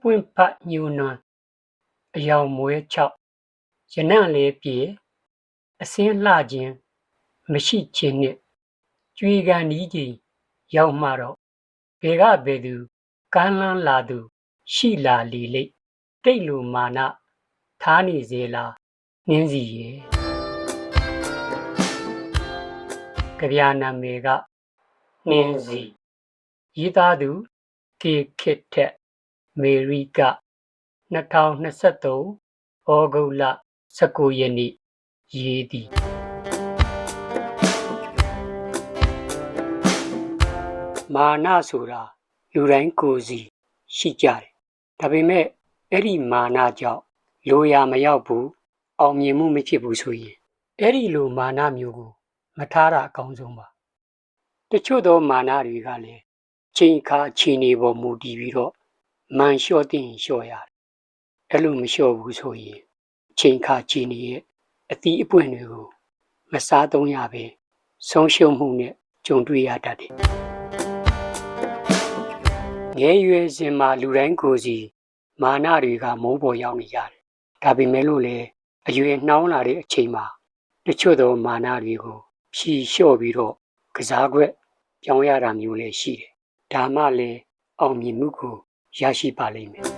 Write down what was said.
ပွင့်ဖတ်ညူနွမ်းအယောင်မွဲ၆ရနံ့လေးပြေအစင်းလှခြင်းမရှိခြင်းနှင့်ကြွေကန်ဤကြီးရောက်မှတော့ဘေကဘေသူကမ်းလန်းလာသူ ရှိလာလီလိတ်တိတ်လူမာနထားနေစေလားနှင်းစီရဲ့ကြပြာနာမေကနှင်းစီရေးသားသူကေခစ်ထက် မေရိက2023ဩဂုတ်လ19ရက်နေ့ရေးသည်မာနဆိုတာလူတိုင်းကိုယ်စီရှိကြတယ်ဒါပေမဲ့အဲ့ဒီမာနကြောင့်လိုရာမရောက်ဘူးအောင်မြင်မှုမဖြစ်ဘူးဆိုရင်အဲ့ဒီလိုမာနမျိုးကို မထားတာအကောင်းဆုံးပါတချို့သောမာနတွေကလည်းချိန်ခါချိန်နေပေါ်မူတည်ပြီးတော့ မန်လျှော့တင်လျှော့ရတယ်အဲ့လိုမလျှော့ဘူးဆိုရင်ချိန်ခါချိန်နေရဲ့အသီးအပွင့်တွေကိုမစားသုံးရပဲဆုံးရှုံးမှုနဲ့ကြုံတွေ့ရတတ်တယ်ငယ်ရွယ်စဉ်မှာလူတိုင်းကိုယ်စီမာနတွေကမိုးပေါ်ရောက်နေကြတယ်ဒါပေမဲ့လို့လေအရွယ်နှောင်းလာတဲ့အချိန်မှာတချို့သောမာနတွေကိုဖြီလျှော့ပြီးတော့ကစားကွက်ပြောင်းရတာမျိုးလည်းရှိတယ်ဒါမှလည်းအောင်မြင်မှုကို ရရှိပါလိမ့်မယ်